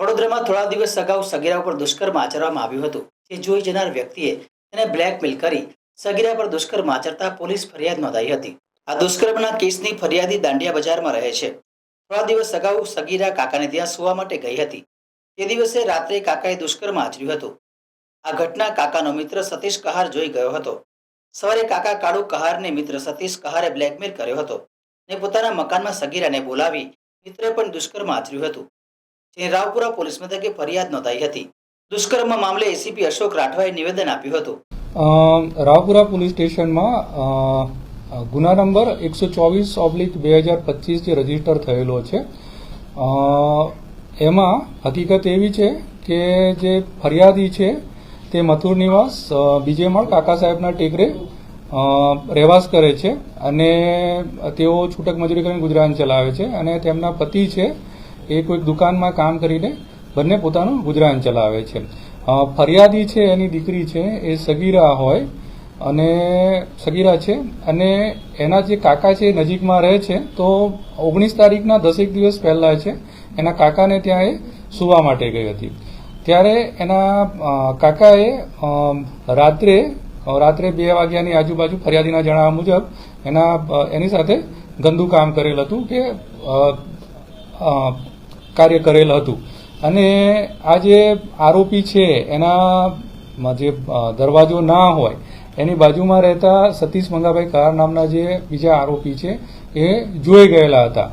વડોદરામાં થોડા દિવસ અગાઉ સગીરા ઉપર દુષ્કર્મ આચરવામાં આવ્યું હતું. જે જોઈ જનાર વ્યક્તિએ તેને બ્લેકમેલ કરી સગીરા પર દુષ્કર્મ આચરતા પોલીસ ફરિયાદ નોંધાઈ હતી. આ દુષ્કર્મના કેસની ફરિયાદી દાંડિયા બજારમાં રહે છે. થોડા દિવસ અગાઉ સગીરા કાકાને ત્યાં સુવા માટે ગઈ હતી. તે દિવસે રાત્રે કાકાએ દુષ્કર્મ આચર્યું હતું. આ ઘટના કાકાનો મિત્ર સતીશ કહાર જોઈ ગયો હતો. સવારે કાકા કાળુ કહારને મિત્ર સતીશ કહારે બ્લેકમેલ કર્યો હતો ને પોતાના મકાનમાં સગીરાને બોલાવી મિત્રે પણ દુષ્કર્મ આચર્યું હતું. જેની રાવપુરા પોલીસ મથકે ફરિયાદ નોંધાઈ હતી. દુષ્કર્મ મામલે એસીપી અશોક રાઠવાએ નિવેદન આપ્યું હતું. રાવપુરા પોલીસ સ્ટેશનમાં ગુના નંબર એકસો ચોવીસ ઓબ્લિક બે હજાર પચીસ જે રજિસ્ટર થયેલો છે. એમાં હકીકત એવી છે કે જે ફરિયાદી છે તે મથુર નિવાસ બીજે માળ કાકા સાહેબના ટેકરે રહેવાસ કરે છે અને તેઓ છૂટક મજૂરી કરીને ગુજરાન ચલાવે છે અને તેમના પતિ છે એ કોઈક દુકાનમાં કામ કરીને બંને પોતાનું ગુજરાન ચલાવે છે. ફરિયાદી છે, એની દીકરી છે, એ સગીરા હોય અને સગીરા છે અને એના જે કાકા છે એ નજીકમાં રહે છે તો ઓગણીસ તારીખના દસેક દિવસ પહેલા છે એના કાકાને ત્યાં એ સુવા માટે ગઈ હતી. ત્યારે એના કાકાએ રાત્રે રાત્રે બે વાગ્યાની આજુબાજુ ફરિયાદીના જણાવ્યા મુજબ એના, એની સાથે ગંદુ કામ કરેલ હતું કે કાર્ય કરેલ હતું. અને આ જે આરોપી છે એના જે દરવાજો ના હોય, એની બાજુમાં રહેતા સતીશ મંગાભાઈ કાર નામના જે બીજા આરોપી છે, એ જોઈ ગયેલા હતા.